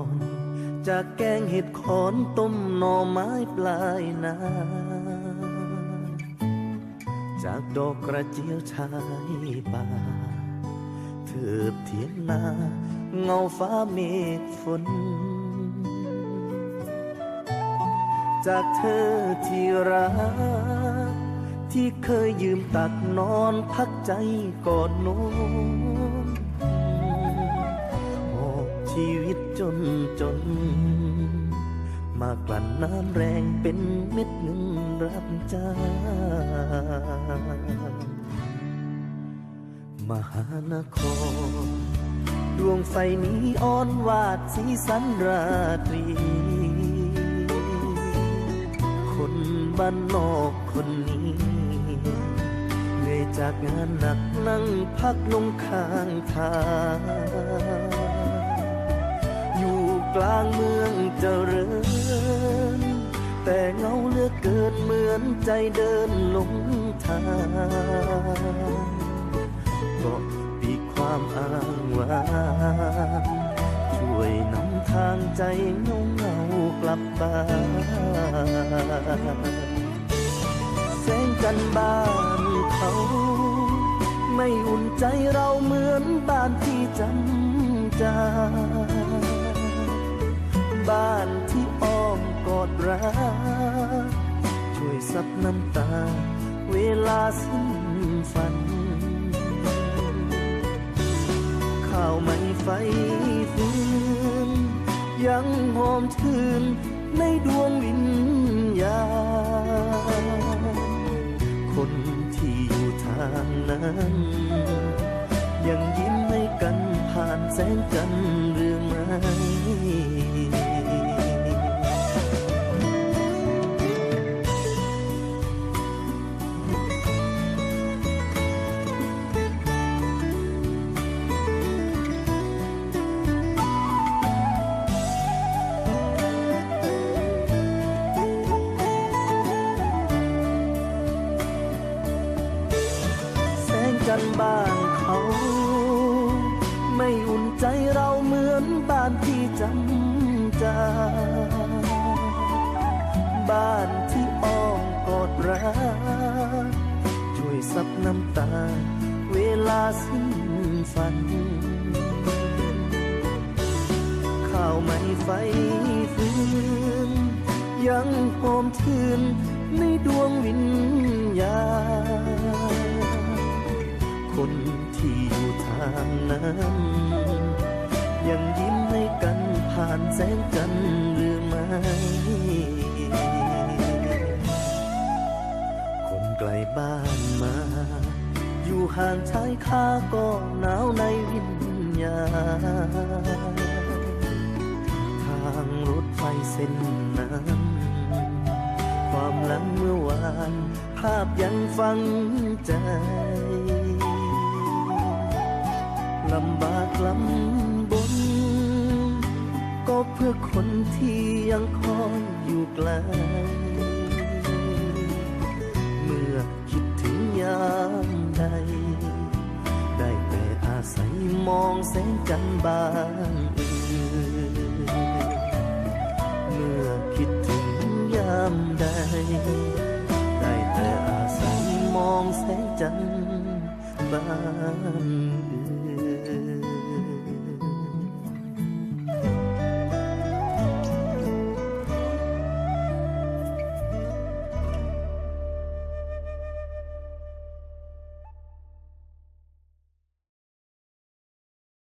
อนจากแกงเห็ดขอนต้มหน่อไม้ปลายนาจากดอกกระเจียวชายป่าเถิบเทียนนาเงาฟ้าเมฆฝน จากเธอที่รัก ที่เคยยืมตักนอนพักใจกอนโน มากลั่นน้ำแรงเป็นเม็ดเงินรับจ้างมหานคร ดวงไฟนี้อ่อนวาดสีสันราตรี คนบ้านนอกคนนี้เหนื่อยจากงานหนักนั่งพักลงข้างทาง อยู่กลางเมือง อนใจเดินหลงทางก็ปีความอ้างว้างช่วยนำทางใจเงาเงากลับบ้านแสงจันทร์บ้านเขาไม่อุ่นใจเราเหมือนบ้านที่จำจาบ้านที่ น้ำตา เวลาสิ้นฝัน ข้าวไม่ไฟฟืน ยังหอมชื่นในดวงวิญญาณคนที่อยู่ทางนั้น ยังยิ้มให้กันผ่านแสงจันทร์หรือไม่ แสงจันบ้านเขา ไม่อุ่นใจเราเหมือนบ้านที่จำจาบ้านที่อ้อมกอดรักช่วยซับน้ำตา เวลาสิ้นฝัน ข้าวไม่ไฟฟื้นยังหอมชื่นในดวงวิญญาณ คนที่อยู่ทางนั้น ยังยิ้มให้กันผ่านแสงจันทร์หรือไม่คนไกลบ้านมา อยู่ห่างชายคาก็หนาวในวิญญาณทางรถไฟเส้นนั้นความหลังเมื่อวาน ภาพยังฝังใจ ลำบากลำบน ก็เพื่อคนที่ยังคอยอยู่ไกล เมื่อคิดถึงยามใด ได้แต่อาศัยมองแสงจันทร์บานอื่นเมื่อคิดถึงยามใด ได้แต่อาศัยมองแสงจันทร์บ้านอื่น